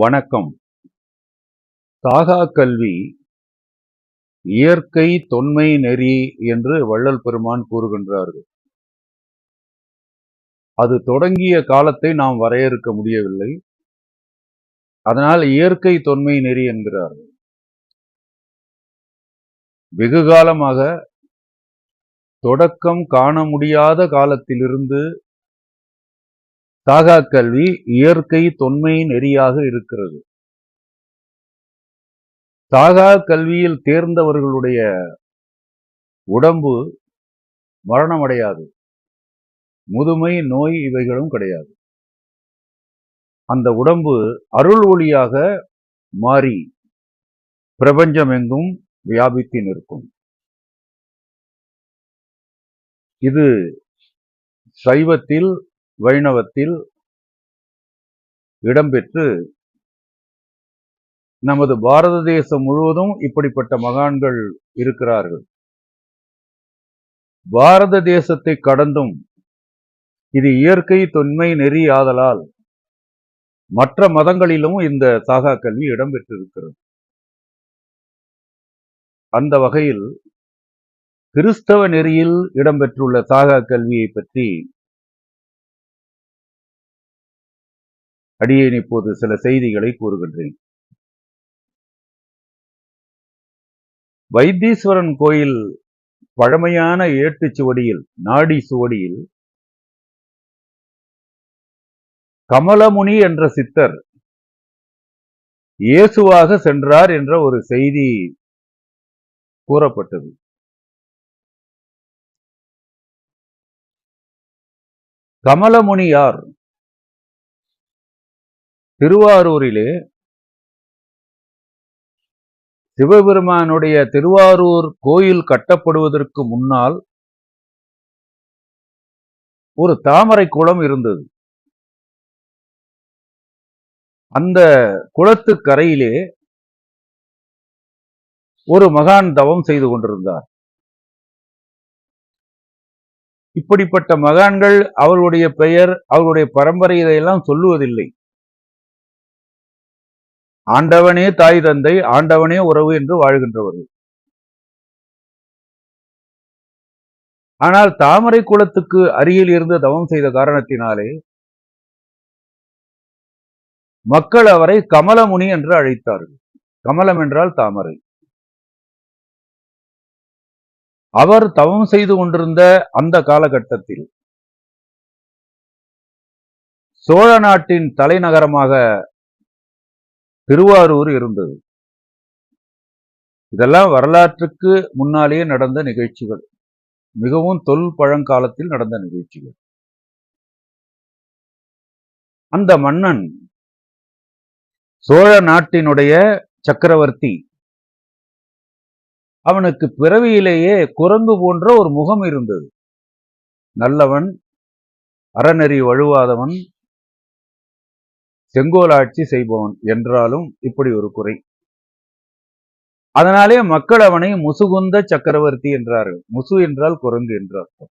வணக்கம். தாகா கல்வி இயற்கை தொன்மை நெறி என்று வள்ளல் பெருமான் கூறுகின்றார்கள். அது தொடங்கிய காலத்தை நாம் வரையறுக்க முடியவில்லை. அதனால் இயற்கை தொன்மை நெறி என்கிறார்கள். வெகு காலமாக தொடக்கம் காண முடியாத காலத்திலிருந்து தாகா கல்வி இயற்கை தொன்மை நெறியாக இருக்கிறது. சாகா கல்வியில் தேர்ந்தவர்களுடைய உடம்பு மரணமடையாது. முதுமை நோய் இவைகளும் கிடையாது. அந்த உடம்பு அருள் ஒளியாக மாறி பிரபஞ்சமெங்கும் வியாபித்து நிற்கும். இது சைவத்தில் வைணவத்தில் இடம்பெற்று நமது பாரத தேசம் முழுவதும் இப்படிப்பட்ட மகான்கள் இருக்கிறார்கள். பாரத தேசத்தை கடந்தும் இது இயற்கை தொன்மை நெறி ஆதலால் மற்ற மதங்களிலும் இந்த சாகா கல்வி இடம்பெற்றிருக்கிறது அந்த வகையில் கிறிஸ்தவ நெறியில் இடம்பெற்றுள்ள சாகா கல்வியை பற்றி அடியேன் இப்போது சில செய்திகளை கூறுகின்றேன். வைத்தீஸ்வரன் கோயில் பழமையான ஏட்டு சுவடியில் நாடி சுவடியில் கமலமுனி என்ற சித்தர் இயேசுவாக சென்றார் என்ற ஒரு செய்தி கூறப்பட்டது. கமலமுனி யார்? திருவாரூரிலே சிவபெருமானுடைய திருவாரூர் கோயில் கட்டப்படுவதற்கு முன்னால் ஒரு தாமரை குளம் இருந்தது. அந்த குளத்து கரையிலே ஒரு மகான் தவம் செய்து கொண்டிருந்தார். இப்படிப்பட்ட மகான்கள் அவர்களுடைய பெயர் அவர்களுடைய பரம்பரை இதையெல்லாம் சொல்லுவதில்லை. ஆண்டவனே தாய் தந்தை ஆண்டவனே உறவு என்று வாழ்கின்றவர்கள். ஆனால் தாமரை குளத்துக்கு அருகில் இருந்து தவம் செய்த காரணத்தினாலே மக்கள் அவரை கமலமுனி என்று அழைத்தார்கள். கமலம் என்றால் தாமரை. அவர் தவம் செய்து கொண்டிருந்த அந்த காலகட்டத்தில் சோழ நாட்டின் தலைநகரமாக திருவாரூர் இருந்தது. இதெல்லாம் வரலாற்றுக்கு முன்னாலேயே நடந்த நிகழ்ச்சிகள். மிகவும் தொல் பழங்காலத்தில் நடந்த நிகழ்ச்சிகள். அந்த மன்னன் சோழ நாட்டினுடைய சக்கரவர்த்தி அவனுக்கு பிறவியிலேயே குரங்கு போன்ற ஒரு முகம் இருந்தது. நல்லவன் அறநெறி வழுவாதவன் செங்கோலாட்சி செய்பவன் என்றாலும் இப்படி ஒரு குறை. அதனாலே மக்கள் அவனை முசுகுந்த சக்கரவர்த்தி என்றார்கள். முசு என்றால் குரங்கு என்று அர்த்தம்.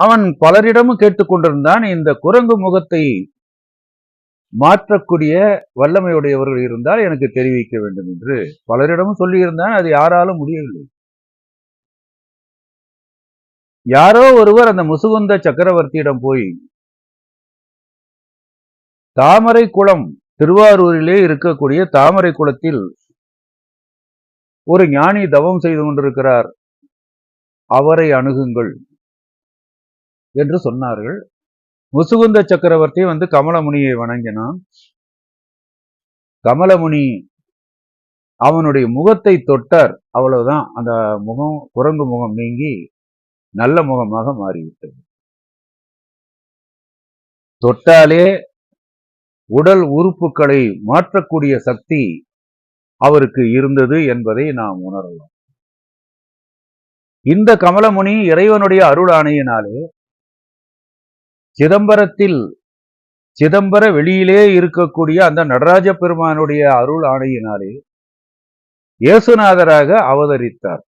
அவன் பலரிடமும் கேட்டுக்கொண்டிருந்தான் இந்த குரங்கு முகத்தை மாற்றக்கூடிய வல்லமையுடையவர்கள் இருந்தால் எனக்கு தெரிவிக்க வேண்டும் என்று பலரிடமும் சொல்லியிருந்தான். அது யாராலும் முடியவில்லை. யாரோ ஒருவர் அந்த முசுகுந்த சக்கரவர்த்தியிடம் போய் தாமரை குளம் திருவாரூரிலே இருக்கக்கூடிய தாமரை குளத்தில் ஒரு ஞானி தவம் செய்து கொண்டிருக்கிறார். அவரை அணுகுங்கள் என்று சொன்னார்கள். முசுகுந்த சக்கரவர்த்தி வந்து கமலமுனியை வணங்கினான். கமலமுனி அவனுடைய முகத்தை தொட்டார். அவ்வளவுதான். அந்த முகம் குரங்கு முகம் நீங்கி நல்ல முகமாக மாறிவிட்டது. தொட்டாலே உடல் உறுப்புகளை மாற்றக்கூடிய சக்தி அவருக்கு இருந்தது என்பதை நாம் உணரலாம். இந்த கமலமுனி இறைவனுடைய அருள் ஆணையினாலே சிதம்பரத்தில் சிதம்பர வெளியிலே இருக்கக்கூடிய அந்த நடராஜ பெருமானுடைய அருள் ஆணையினாலே இயேசுநாதராக அவதரித்தார்.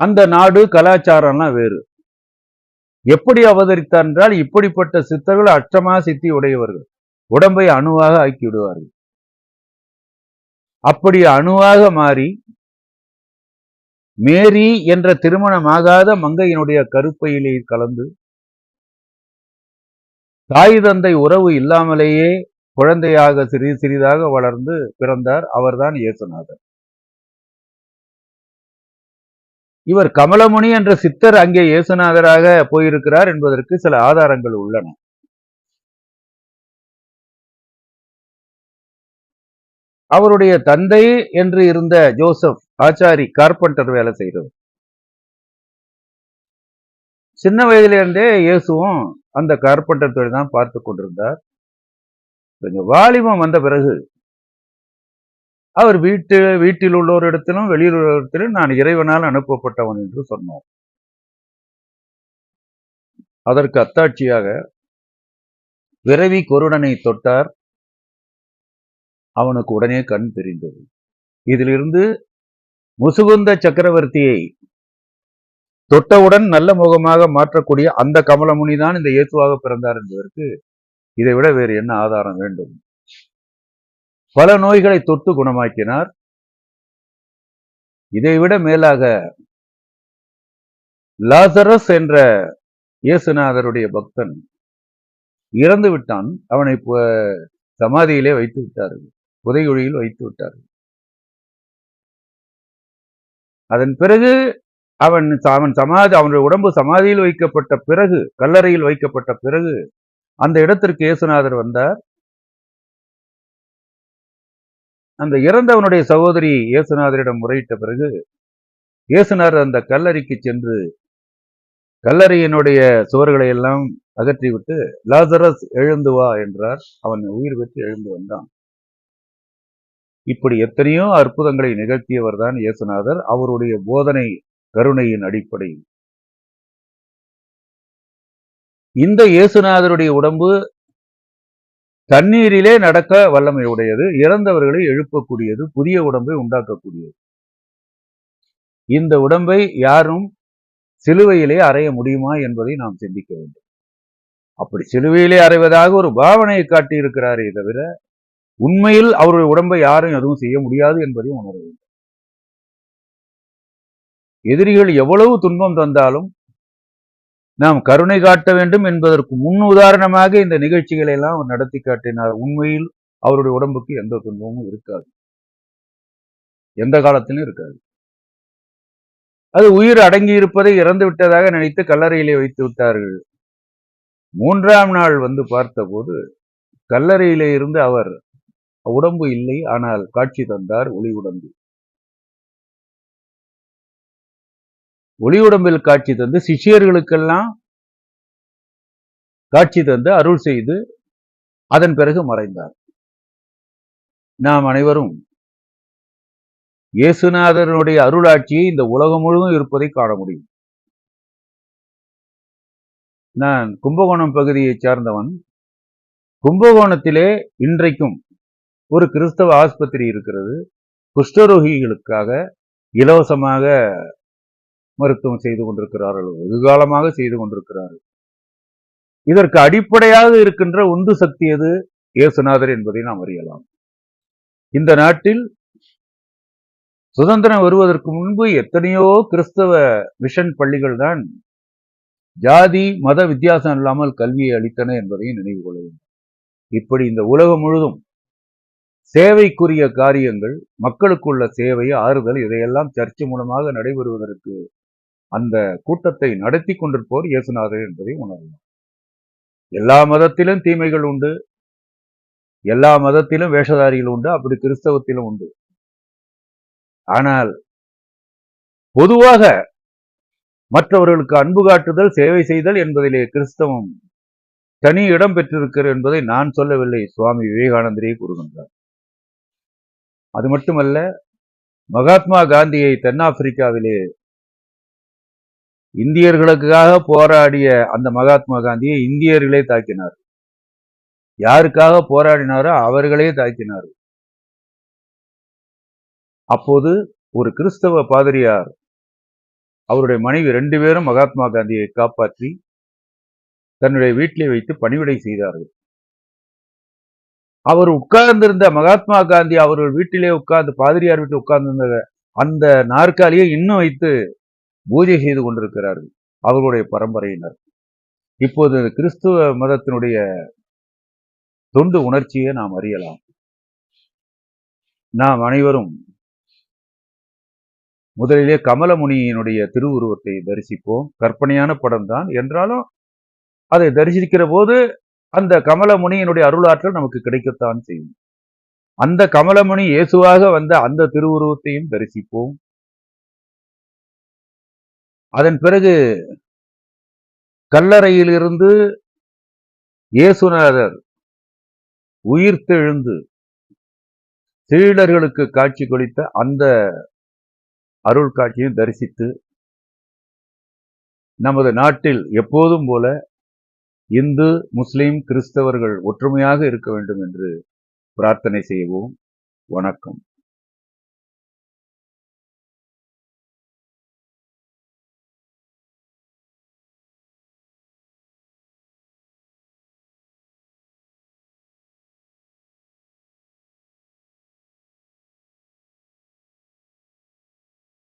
அந்த நாடு கலாச்சாரம்லாம் வேறு. எப்படி அவதரித்தார் என்றால் இப்படிப்பட்ட சித்தர்கள் அற்றமா சித்தி உடையவர்கள். உடம்பை அணுவாக ஆக்கி விடுவார்கள் அப்படி அணுவாக மாறி மேரி என்ற திருமணமாகாத மங்கையினுடைய கருப்பையிலே கலந்து தாய் தந்தை உறவு இல்லாமலேயே குழந்தையாக சிறிது சிறிதாக வளர்ந்து பிறந்தார் அவர்தான் இயேசுநாதர். இவர் கமலமுனி என்ற சித்தர் அங்கே இயேசுநாதராக போயிருக்கிறார் என்பதற்கு சில ஆதாரங்கள் உள்ளன. அவருடைய தந்தை என்று இருந்த ஜோசப் ஆச்சாரி கார்பெண்டர் வேலை செய்தவர். சின்ன வயதிலிருந்தே இயேசுவும் அந்த கார்பெண்டர் தொழில் தான் பார்த்து கொண்டிருந்தார். கொஞ்சம் வாலிபம் வந்த பிறகு அவர் வீட்டு வீட்டில் உள்ளோர் இடத்திலும் வெளியில் உள்ள இடத்திலும் நான் இறைவனால் அனுப்பப்பட்டவன் என்று சொன்னோம். அதற்கு அத்தாட்சியாக விரவி கொருடனை தொட்டார். அவனுக்கு உடனே கண் தெரிந்தது. இதிலிருந்து முசுகுந்த சக்கரவர்த்தியை தொட்டவுடன் நல்ல முகமாக மாற்றக்கூடிய அந்த கமலமுனி தான் இந்த இயேசுவாக பிறந்தார் என்பதற்கு இதை விட வேறு என்ன ஆதாரம் வேண்டும்? பல நோய்களை தொட்டு குணமாக்கினார். இதைவிட மேலாக லாசரஸ் என்ற இயேசுநாதருடைய பக்தன் இறந்து விட்டான். அவனை சமாதியிலே வைத்து விட்டார்கள் புதைகுழியில் வைத்து விட்டார்கள் அதன் பிறகு அவன் அவன் சமாதி அவனுடைய உடம்பு சமாதியில் வைக்கப்பட்ட பிறகு கல்லறையில் வைக்கப்பட்ட பிறகு அந்த இடத்திற்கு இயேசுநாதர் வந்தார். அந்த இறந்தவனுடைய சகோதரி இயேசுநாதரிடம் முறையிட்ட பிறகு இயேசுநாதர் அந்த கல்லறைக்கு சென்று கல்லறையினுடைய சுவர்களை எல்லாம் அகற்றிவிட்டு லாசரஸ் எழுந்து வா என்றார். அவன் உயிர் பெற்று எழுந்து வந்தான். இப்படி எத்தனையோ அற்புதங்களை நிகழ்த்தியவர் தான் இயேசுநாதர். அவருடைய போதனை கருணையின் அடிப்படையில் இந்த இயேசுநாதருடைய உடம்பு தண்ணீரிலே நடக்க வல்லமை உடையது இறந்தவர்களை எழுப்பக்கூடியது புதிய உடம்பை உண்டாக்கக்கூடியது. இந்த உடம்பை யாரும் சிலுவையிலே அறைய முடியுமா என்பதை நாம் சிந்திக்க வேண்டும். அப்படி சிலுவையிலே அறைவதாக ஒரு பாவனையை காட்டியிருக்கிறாரே தவிர உண்மையில் அவருடைய உடம்பை யாரும் எதுவும் செய்ய முடியாது என்பதையும் உணர வேண்டும். எதிரிகள் எவ்வளவு துன்பம் தந்தாலும் நாம் கருணை காட்ட வேண்டும் என்பதற்கு முன் உதாரணமாக இந்த நிகழ்ச்சிகளை எல்லாம் அவர் நடத்தி காட்டினார். உண்மையில் அவருடைய உடம்புக்கு எந்த துன்பமும் இருக்காது. எந்த காலத்திலும் இருக்காது. அது உயிர் அடங்கி இருப்பதை இறந்து விட்டதாக நினைத்து கல்லறையிலே வைத்து விட்டார்கள். மூன்றாம் நாள் வந்து பார்த்தபோது கல்லறையிலே இருந்து அவர் உடம்பு இல்லை ஆனால் காட்சி தந்தார் ஒளி உடம்பு. ஒளி உடம்பில் காட்சி தந்து சிஷ்யர்களுக்கெல்லாம் காட்சி தந்து அருள் செய்து அதன் பிறகு மறைந்தார். நாம் அனைவரும் இயேசுநாதனுடைய அருளாட்சியை இந்த உலகம் முழுவதும் இருப்பதை காண முடியும். நான் கும்பகோணம் பகுதியைச் சார்ந்தவன். கும்பகோணத்திலே இன்றைக்கும் ஒரு கிறிஸ்தவ ஆஸ்பத்திரி இருக்கிறது. குஷ்டரோகிகளுக்காக இலவசமாக மருத்துவம் செய்து கொண்டிருக்கிறார்கள். வெகு காலமாக செய்து கொண்டிருக்கிறார்கள். இதற்கு அடிப்படையாக இருக்கின்ற உந்து சக்தி எது? இயேசுநாதர் என்பதை நாம் அறியலாம். இந்த நாட்டில் சுதந்திரம் வருவதற்கு முன்பு எத்தனையோ கிறிஸ்தவ மிஷன் பள்ளிகள் தான் ஜாதி மத வித்தியாசம் இல்லாமல் கல்வியை அளித்தன என்பதையும் நினைவு கொள்ள வேண்டும். இப்படி இந்த உலகம் முழுதும் சேவைக்குரிய காரியங்கள் மக்களுக்குள்ள சேவை ஆறுதல் இதையெல்லாம் சர்ச்சை மூலமாக நடைபெறுவதற்கு அந்த கூட்டத்தை நடத்தி கொண்டிருப்போர் இயேசுநாதர் என்பதை உணரலாம். எல்லா மதத்திலும் தீமைகள் உண்டு. எல்லா மதத்திலும் வேஷதாரிகள் உண்டு. அப்படி கிறிஸ்தவத்திலும் உண்டு. ஆனால் பொதுவாக மற்றவர்களுக்கு அன்பு காட்டுதல் சேவை செய்தல் என்பதிலே கிறிஸ்தவம் தனி இடம் பெற்றிருக்கிறது என்பதை நான் சொல்லவில்லை. சுவாமி விவேகானந்தரே கூறுகின்றார். அது மட்டுமல்ல மகாத்மா காந்தியை தென்னாப்பிரிக்காவிலே இந்தியர்களுக்காக போராடிய அந்த மகாத்மா காந்தியை இந்தியர்களே தாக்கினார் யாருக்காக போராடினாரோ அவர்களே தாக்கினார் அப்போது ஒரு கிறிஸ்தவ பாதிரியார் அவருடைய மனைவி ரெண்டு பேரும் மகாத்மா காந்தியை காப்பாற்றி தன்னுடைய வீட்டிலே வைத்து பணிவிடை செய்தார்கள். அவர் உட்கார்ந்திருந்த மகாத்மா காந்தி அவர்கள் வீட்டிலே உட்கார்ந்து பாதிரியார் வீட்டில் உட்கார்ந்திருந்த அந்த நாற்காலியை இன்னும் வைத்து பூஜை செய்து கொண்டிருக்கிறார்கள் அவர்களுடைய பரம்பரையினர். இப்போது கிறிஸ்துவ மதத்தினுடைய தொண்டு உணர்ச்சியை நாம் அறியலாம். நாம் அனைவரும் முதலிலே கமலமுனியினுடைய திருவுருவத்தை தரிசிப்போம். கற்பனையான படம் தான். என்றாலும் அதை தரிசிக்கிற போது அந்த கமலமுனியினுடைய அருளாற்றல் நமக்கு கிடைக்கத்தான் செய்யும். அந்த கமலமுனி இயேசுவாக வந்த அந்த திருவுருவத்தையும் தரிசிப்போம். அதன் பிறகு கல்லறையிலிருந்து இயேசுநாதர் உயிர்த்தெழுந்து சீடர்களுக்கு காட்சி கொடுத்த அந்த அருள் காட்சியும் தரிசித்து நமது நாட்டில் எப்போதும் போல இந்து முஸ்லிம் கிறிஸ்தவர்கள் ஒற்றுமையாக இருக்க வேண்டும் என்று பிரார்த்தனை செய்வோம். வணக்கம்.